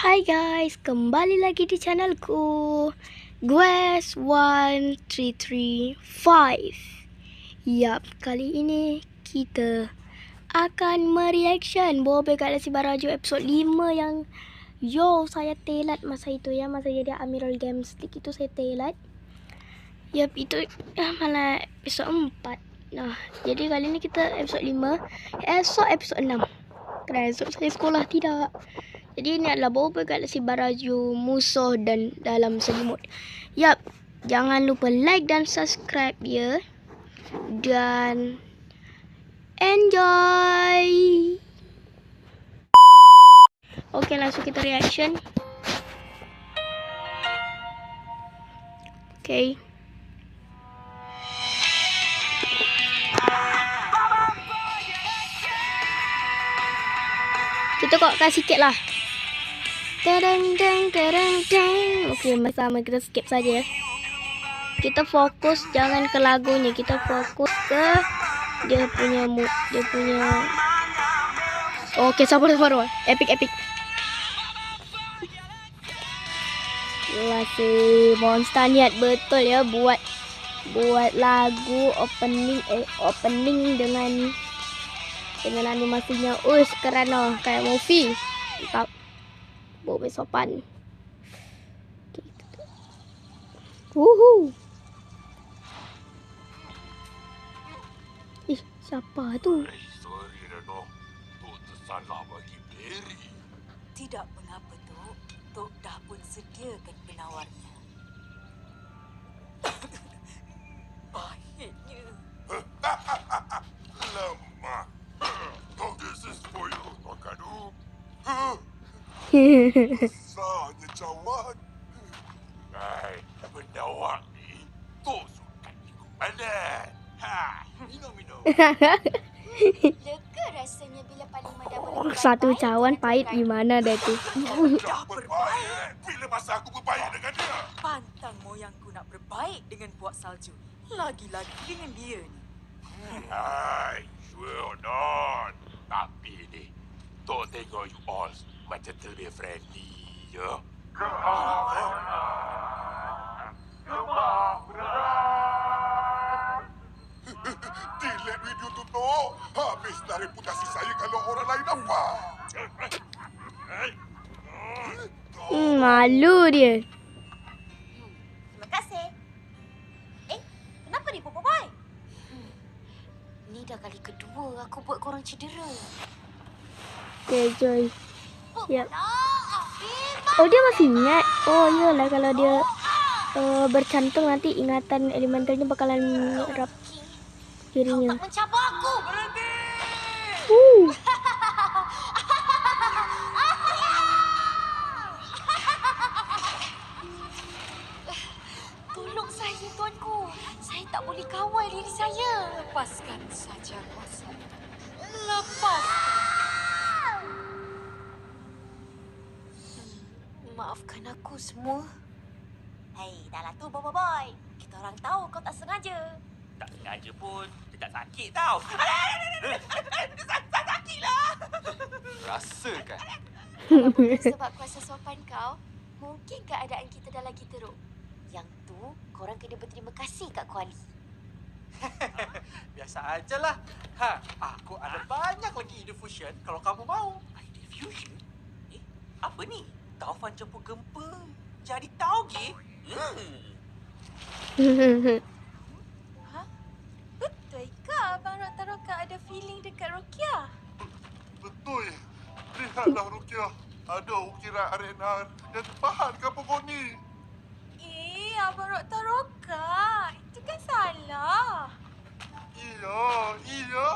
Hai guys, kembali lagi di channelku. Gues 1335 Yap, kali ini kita akan mereaction. Bobe Galaxy Barajo episod 5 yang Yo, saya telat masa itu ya. Masa jadi Amiral Games League itu saya telat. Yap, itu ah, malah episod 4 Nah, jadi kali ini kita episod 5 Esok episod 6 Kerana esok saya sekolah tidak jadi ini adalah Boba Galaxy Barajo musuh dan dalam selimut. Yap, jangan lupa like dan subscribe ya. Dan enjoy. Okey, langsung kita reaction. Okey. Kita kasih sikit lah. Tereng tereng tereng tereng. Okey, sama kita skip saja. Kita fokus jangan ke lagunya, kita fokus ke dia punya mood, dia punya Okey, sabar sabar. Epic epic. Gila si Monster niat betul ya buat buat lagu opening eh opening dengan dengan animasinya. Ush, keren oh, kayak movie. Mantap. Bawa sopan. Okay. Woohoo. Ih, siapa tu? Tidak mengapa, Tok. Tok dah pun sediakan Sahnya cawan. Hai, benda awak ni. Tok suka ikut badan. Ha, minum-minum. Lega rasanya bila Oh, satu cawan pahit gimana dah tu? Dah berbaik. Bila masa aku berbaik dengan dia? Pantang moyangku nak berbaik dengan buak salju. Lagi-lagi dengan dia ni. Hai, sure not. Tapi ni, Tok tengok you all macam terlebih friendly, ya. Delete video tu, Tok. Habislah reputasi saya kalau orang lain nampak. Hmm, malu dia. Terima kasih. Eh, kenapa ni Boboiboy? Ni dah kali kedua aku buat korang cedera. Okay, Joy. Afif. Oh, dia masih ingat. Oh, iyalah kalau dia uh, bercantum nanti ingatan elementalnya bakalan menyerap Kau dirinya. tak mencabar aku. Uh. Tolong saya tuanku. Saya tak boleh kawal diri saya. Lepaskan saja kuasa. Lepas. Maafkan aku semua. Hei, dah lah tu Boboiboy. Kita orang tahu kau tak sengaja. Tak sengaja pun Dia tak sakit tau Rasa kan? Kalau bukan sebab kuasa sopan kau, mungkin keadaan kita dah lagi teruk. Yang tu, korang kena berterima kasih kat Kuali. Biasa ajalah ha, Aku ada banyak lagi ide fusion Kalau kamu mau Ide fusion? Eh, apa ni? Taufan campur gempa Jadi tauge? Hmm. Betul ke Abang Rok Taroka ada feeling dekat Rokia? Betul. Lihatlah Rukiah. Ada ukiran RNR yang tahan ke pokok ni. Eh, Abang Rok Taroka. Itu kan salah. Iya, iya.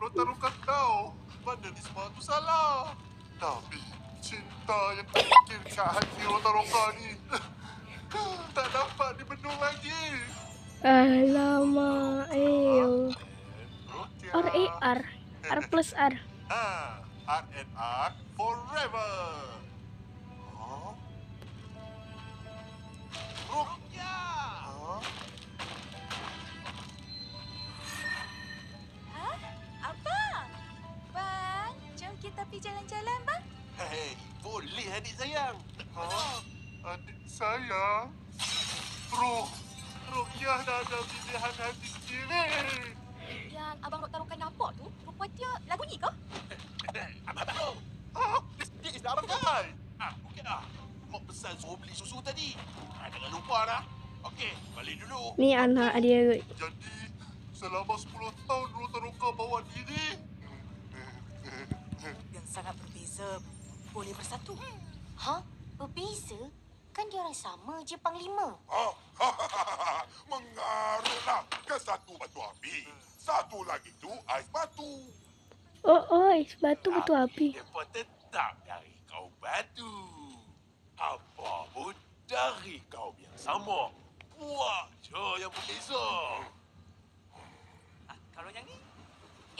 Rota Ruka tahu mana ni semua tu salah. Tapi cinta yang terfikir kat hati Rota Ruka ni tak dapat dibendung lagi. Alamak. Eh. R A R. R plus R. Ha, RNR forever. Huh? Rukiah. Huh? Hah? Abang? Bang, jom kita pergi jalan-jalan, bang. Hei, boleh adik sayang. Ha? Adik sayang? Roh. Rukiah dah ada pilihan hati sendiri. Yang Abang Rok taruhkan nampak tu, perempuan dia lagu ni ke? Abang tahu. Ah, this is Abang Kai. Ah, okey dah. Mak pesan suruh beli susu tadi. Ah, jangan lupa dah. Okey, balik dulu. Ni anak dia. Jadi, selama 10 tahun Rotaroka bawa diri. Yang sangat berbeza boleh bersatu. Ha? Berbeza? Kan dia orang sama je Panglima. Ah, Mengarutlah ke satu batu api. Satu lagi tu ais batu. Oh, oi, batu betul api. Mereka tetap dari kaum batu. Apa pun dari kaum yang sama. Buat je yang berbeza. Ah, kalau yang ni,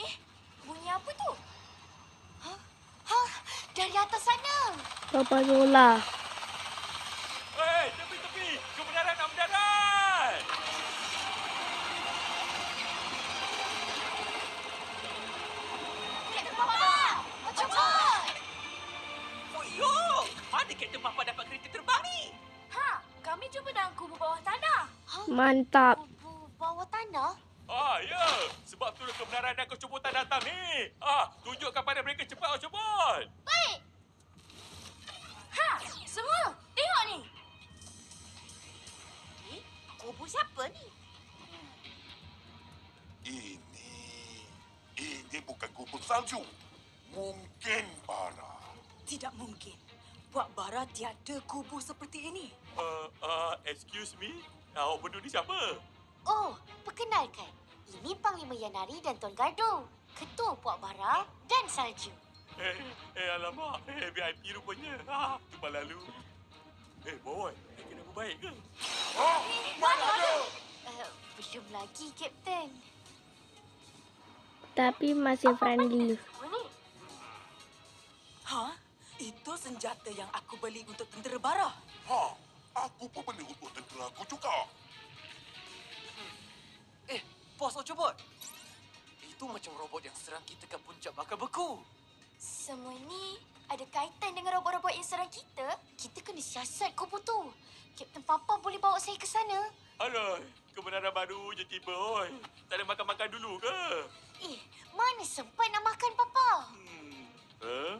Eh, bunyi apa tu? Ha? Dari atas sana. Papa Zola. Hei, tepi-tepi! Kebenaran nak mendarat! Kapten Papa! Cepat! Oh, yo! Mana Kapten Papa dapat kereta terbang ni? Ha, kami jumpa dalam kubur bawah tanah. Mantap. Kubu bawah tanah? Ah, ya. Sebab tu kebenaran dan kecubutan datang ni. Ah, tunjukkan pada mereka cepat, cepat. Baik. Ha, semua tengok ni. Eh, kubur siapa ni? Ini, ini bukan kubur salju. Mungkin bara. Tidak mungkin. Buat bara tiada kubur seperti ini. Uh, uh, excuse me? Awak berdua ni siapa? Oh, perkenalkan. Ini Panglima Yanari dan Tuan Gardo. Ketua Puak Bara dan Salju. Eh, eh alamak. Eh, VIP rupanya. Ah, tumpah lalu. Eh, boy. Eh, kena baik ke? Oh, mana dia? Uh, belum lagi, Kapten. Tapi masih friendly. Ha? Itu senjata yang aku beli untuk tentera bara. Ha, aku pun beli untuk tentera aku juga. Eh, bos Ocobot. Itu macam robot yang serang kita kat puncak bakar beku. Semua ni ada kaitan dengan robot-robot yang serang kita? Kita kena siasat kubur tu. Kapten Papa boleh bawa saya ke sana. Alah, kebenaran baru je tiba, oi. Tak ada makan-makan dulu ke? Eh, mana sempat nak makan Papa? Hmm. Huh?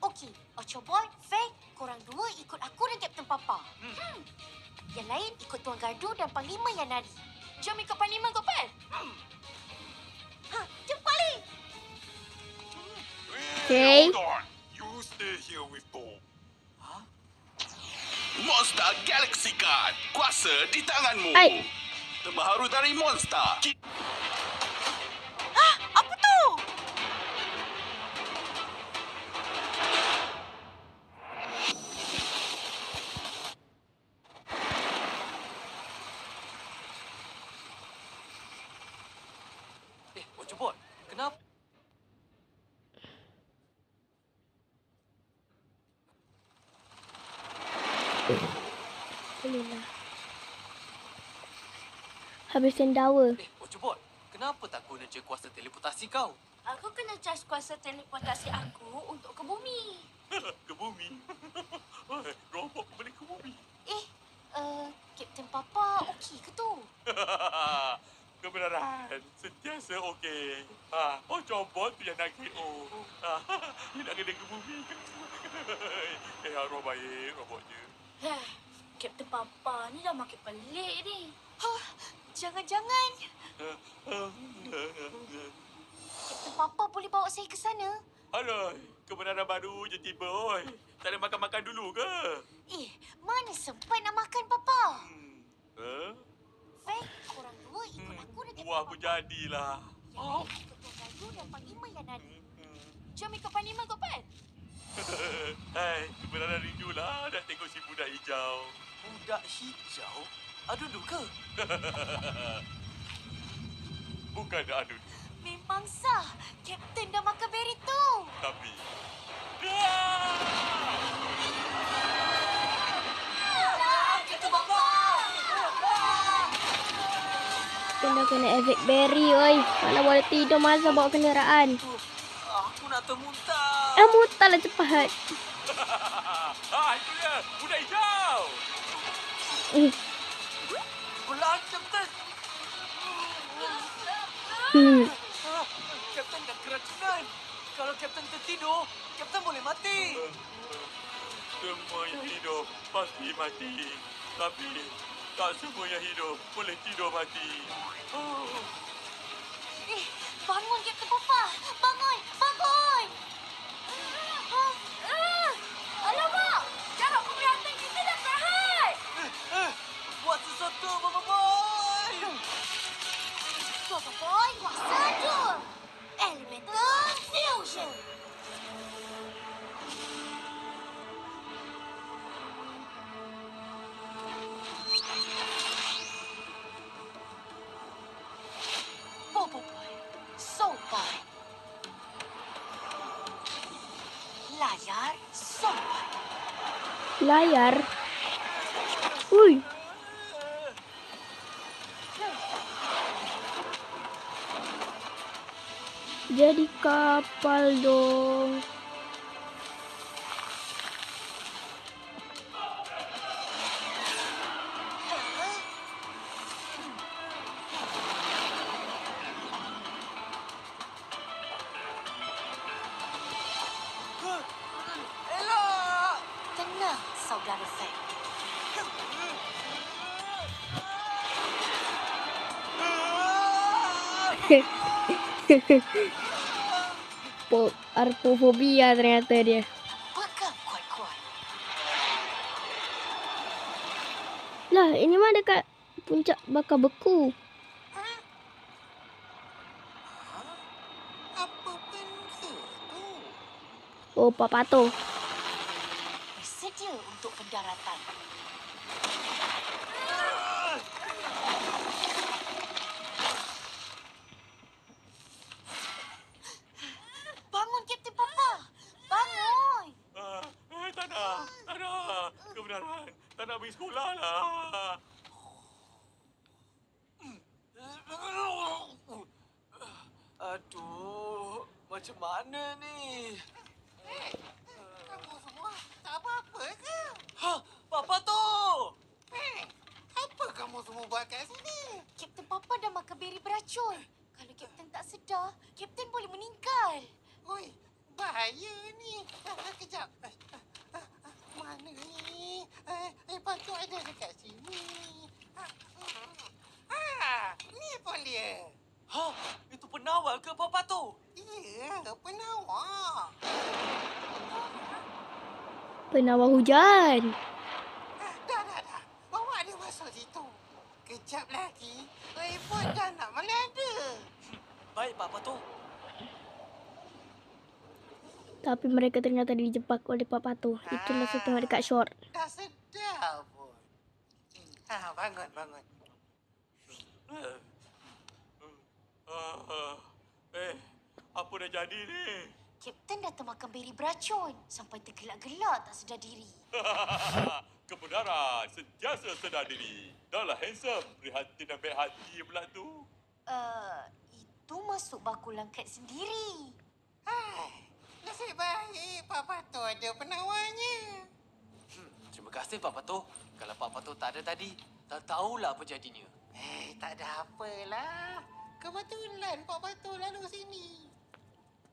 Okey, Ochoboy, Faye, korang dua ikut aku dan Kapten Papa. Hmm. Yang lain ikut Tuan Gardu dan Panglima Yanari. Jom ikut Panglima Gopal. Ha, jom balik. Okay. Hold on. You stay here with. Monster Galaxy Card. Kuasa di tanganmu. Ai. Terbaru dari Monster. Apa Habis sendawa. Eh, Ocobot. Kenapa tak guna je kuasa teleportasi kau? Aku kena charge kuasa teleportasi aku untuk ke bumi. ke bumi. Robot boleh ke bumi. Eh, uh, Kapten Papa okey ke tu? Kebenaran. Sentiasa okey. Ha, oh cobot tu yang nak KO. Ha, dia nak kena ke bumi. eh, arwah baik robotnya. Heh, Kapten Papa ni dah makin pelik ni. Jangan-jangan Kapten Papa boleh bawa saya ke sana. Alah, kebenaran baru je tiba, oi. Tak ada makan-makan dulu ke? Eh, mana sempat nak makan Papa? Hmm. Huh? Faye, korang dua ikut aku dan Kapten Buah pun Papa. jadilah. Yang lain ikut Tuan dan Yanari. Hmm. Jom ikut Panglima Gopal. Hai, kebenaran rindulah nak tengok si budak hijau. Budak hijau? Adudu ke? Bukan adu, Memang sah. Kapten dah makan beri tu. tapi... Kena kena efek berry, oi. Mana boleh tidur masa bawa kenderaan. Aku nak termuntah. Eh, muntah lah cepat. Ah, Ah, itu dia. Budak hijau. Hmm. Ah, Kapten dah keracunan. Kalau Kapten tertidur, Kapten boleh mati. Semua yang hidup pasti mati. Tapi tak semua yang hidup boleh tidur mati. Oh. Eh, bangun Kapten Papa. Bangun, bangun. Ah, ah. Alamak, jarak penglihatan kita dah terhad. Eh, buat sesuatu, Boy. Papa Boy, kuasa tu. Elemental Fusion. Bobo Boy, Sopai. Layar Sopai. Layar. Ui. Jadi kapal dong. Saudara. Po arpofobia ternyata dia. Lah, ini mah dekat puncak bakar beku. Oh, Pak Pato. Bersedia untuk pendaratan. Bangun, Kapten Papa. Bangun. Ah, eh, tak nak. Tak nak. Kebenaran. Tak nak pergi sekolah lah. Aduh, macam mana ni? Kamu semua tak apa-apa ke? Ha, Papa tu! Eh, apa kamu semua buat kat sini? Kapten Papa dah makan beri beracun. Kalau Kapten tak sedar, Kapten boleh meninggal. Oi, bahaya ni. Ah, kejap. Ah, ah, ah, Mana ni? Eh, eh, patut ada dekat sini. Ah, ah, ni pun dia. Ha, itu penawal ke Papa tu? Ya, penawar. Penawar hujan. Ah, dah, dah, dah. Bawa dia masuk situ. Kejap lagi, eh pun dah nak melanda. Baik, Papa tu. Tapi mereka ternyata dijebak oleh Pak Pato. Itulah saya tengok dekat short. Dah pun. Ha, bangun, bangun. Eh, ah, ah. eh, apa dah jadi ni? Kapten dah termakan beri beracun sampai tergelak-gelak tak sedar diri. Kebenaran sentiasa sedar diri. Dahlah handsome, prihatin dan baik hati pula tu. Uh, itu masuk bakulan kat sendiri. Hai, nasib baik Papa tu ada penawarnya. Hmm, terima kasih Papa tu. Kalau Papa tu tak ada tadi, tak tahulah apa jadinya. Eh, tak ada apalah. Kebetulan Papa tu lalu sini.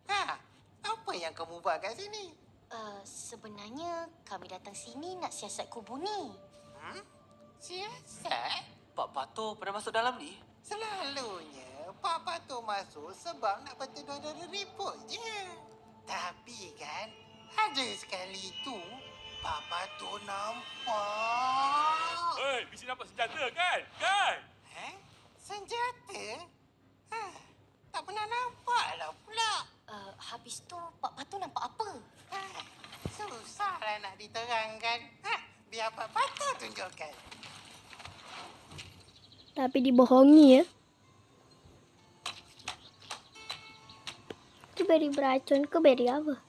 Ha, apa yang kamu buat kat sini? Uh, sebenarnya kami datang sini nak siasat kubu ni. Hmm? Siasat? Pak Pato pernah masuk dalam ni? Selalunya Papa tu masuk sebab nak berteduh dari report je. Tapi kan, ada sekali tu Papa tu nampak. Hei, mesti nampak senjata kan? Kan? Eh? Senjata? Ha, tak pernah nampak lah pula. Uh, habis tu Pak Patu nampak apa? Ha, susahlah nak diterangkan. Ha, biar Papa tu tunjukkan. Tapi dibohongi ya. Itu beri beracun ke beri apa?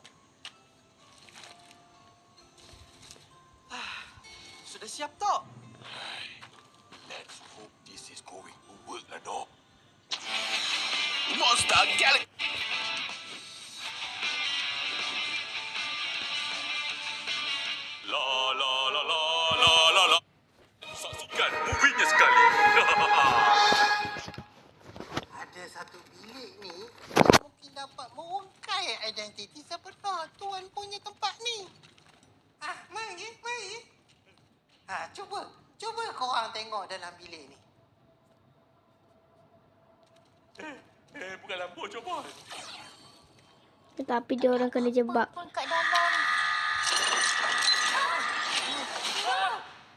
Tetapi dia orang kena jebak. Apa kat dalam?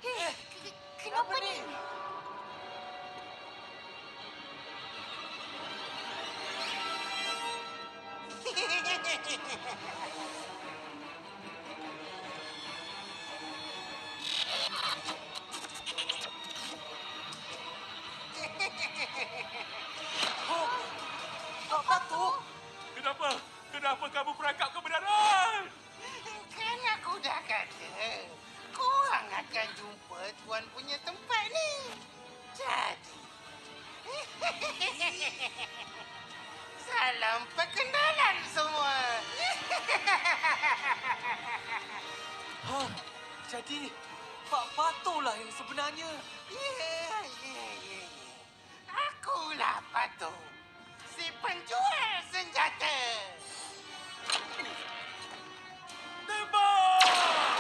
Eh,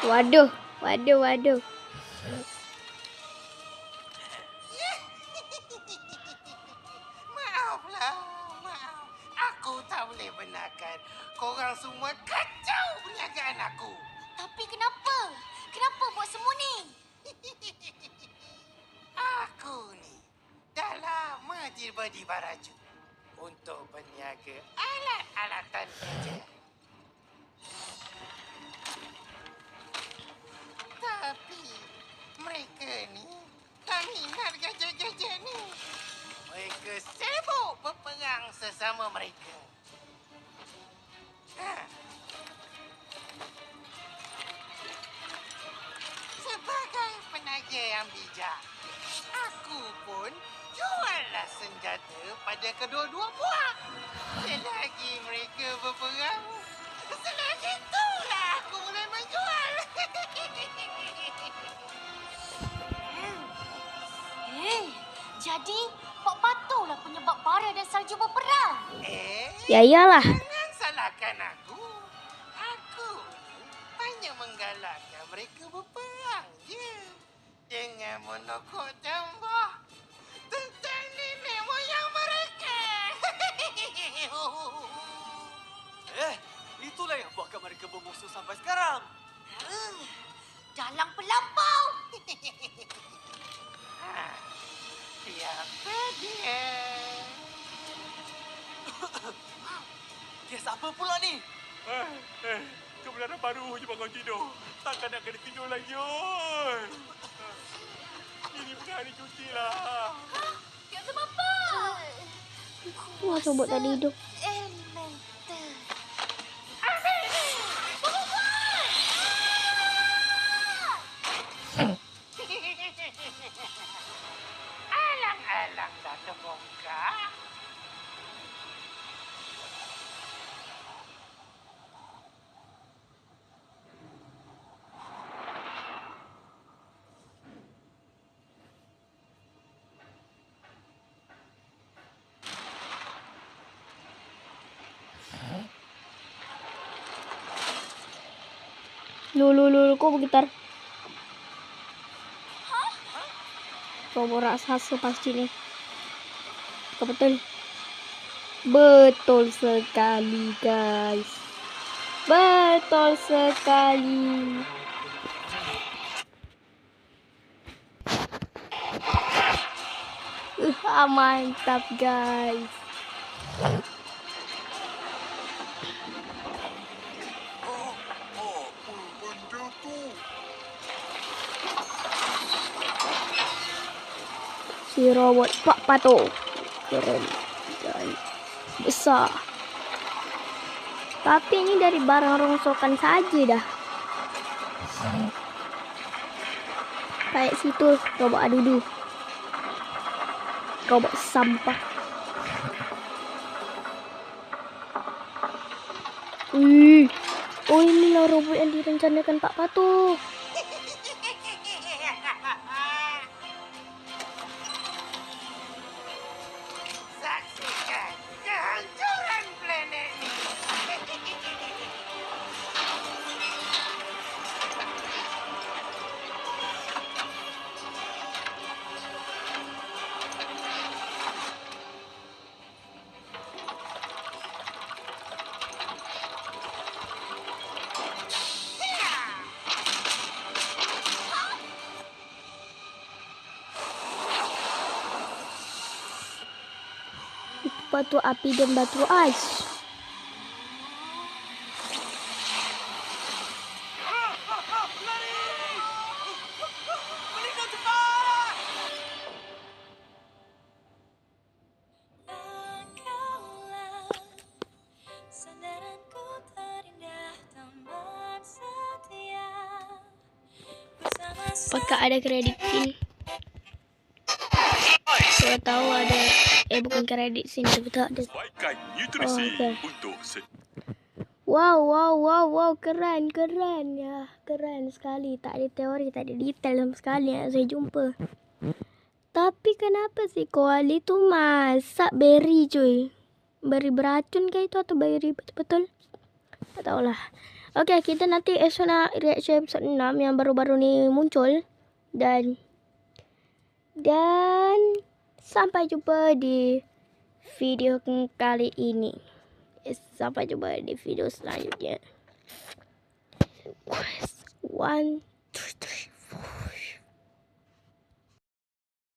Waduh. Waduh, waduh. Sesama mereka. Ha. Sebagai penagih yang bijak, aku pun juallah senjata pada kedua-dua puak. Ya iyalah. Jangan salahkan aku. Aku hanya menggalakkan mereka berperang je. Dengan menokok tambah tentang nenek moyang mereka. Eh, itulah yang buatkan mereka bermusuh sampai sekarang. Uh, dalam pelampau. ha, siapa dia? Kes apa pula ni? Eh, eh, kebenaran baru je bangun tidur. Takkan nak kena tidur lagi, oi. Ini bukan hari cuti lah. Kapten Papa. Wah, sobot tadi hidup. Elemental. Lu, lu, lu, lu, kok? Robot raksasa pasti nih. Betul? Betul sekali, guys. Betul sekali. Uh, mantap, guys. Si robot Pak Pato. Keren. Dan besar. Tapi ini dari barang rongsokan saja dah. Kayak situ robot adudu. Robot sampah. Wih. Oh inilah robot yang direncanakan Pak Pato. Apa tu api dan batu ais? Apakah ada kredit scene tapi tak ada. Baikkan nutrisi Oh, okey. untuk se- Wow, wow, wow, wow, keren, keren ya, keren sekali. Tak ada teori, tak ada detail sama sekali yang saya jumpa. Tapi kenapa si koali tu masak berry cuy? Berry beracun ke itu atau berry betul-betul? Tak tahulah. Okay, kita nanti esok nak reaction episode 6 yang baru-baru ni muncul. Dan dan sampai jumpa di video kali ini. Sampai jumpa di video selanjutnya. Quest one